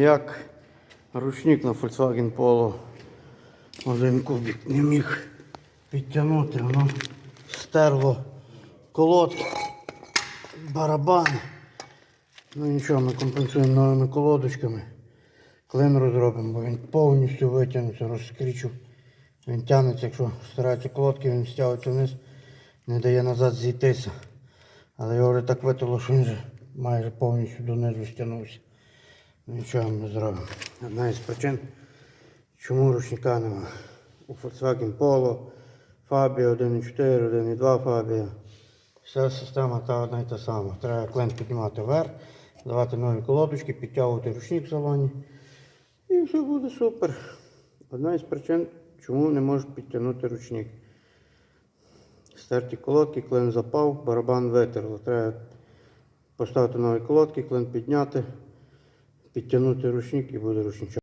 Як ручник на Volkswagen Polo один кубик не міг підтягнути, воно стерло колодки, барабан. Ну нічого, ми компенсуємо новими колодочками. Клин розробимо, бо він повністю витягнеться, розкрічу. Він тягнеться, якщо стараються колодки, він стягується вниз, не дає назад зійтися. Але його вже так витало, що він вже майже повністю донизу стягнувся. Нічого ми зробимо. Одна із причин, чому ручника нема. У Volkswagen Polo, Fabia 1.4, 1.2 Fabia. Вся система та одна і та сама. Треба клен піднімати вверх, давати нові колодочки, підтягувати ручник в салоні. І все буде супер. Одна із причин, чому не можуть підтягнути ручник. Стерті колодки, клен запав, барабан витерло. Треба поставити нові колодки, клен підняти, підтягнути ручник і буде ручничок.